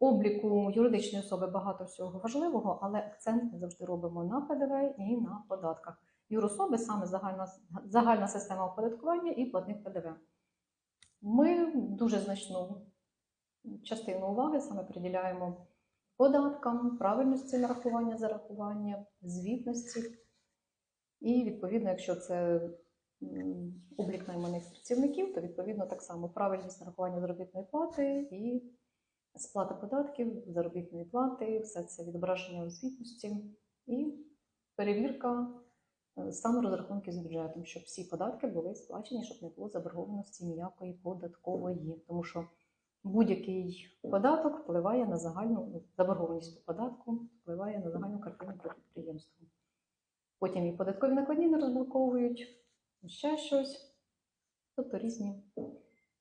обліку юридичної особи багато всього важливого, але акцент ми завжди робимо на ПДВ і на податках. Юрособи саме загальна, загальна система оподаткування і платник ПДВ. Ми дуже значну частину уваги саме приділяємо податкам, правильності нарахування, зарахування, звітності. І відповідно, якщо це облік найманих працівників, то відповідно так само правильність нарахування заробітної плати і сплата податків, заробітної плати, все це відображення у звітності і перевірка е, стану розрахунків з бюджетом, щоб всі податки були сплачені, щоб не було заборгованості ніякої податкової, тому що будь-який податок впливає на загальну ну, заборгованість по податку, впливає на загальну картину про підприємство. Потім і податкові накладні не розблоковують, ще щось. Тобто різні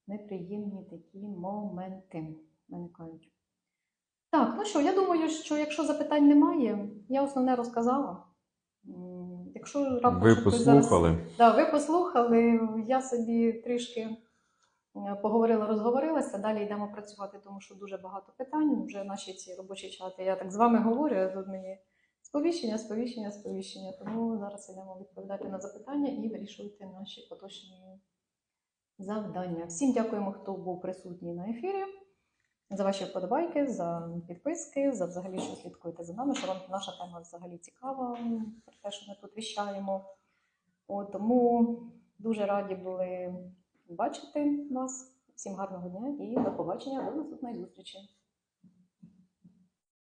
неприємні такі моменти виникають. Так, ну що, я думаю, що якщо запитань немає, я основне розказала. Якщо раптом Ви хтось зараз- послухали. Да, ви послухали, я собі трішки е, поговорила, розговорилася. Далі йдемо працювати, тому що дуже багато питань. Вже наші ці робочі чати. Я так з вами говорю, а тут мені сповіщення, сповіщення, сповіщення. Тому зараз йдемо відповідати на запитання і вирішувати наші поточні завдання. Всім дякуємо, хто був присутній на ефірі. За ваші вподобайки, за підписки, за взагалі, що слідкуєте за нами, що вам наша тема взагалі цікава про те, що ми тут віщаємо. О, тому дуже раді були бачити вас. Всім гарного дня і до побачення до наступної зустрічі.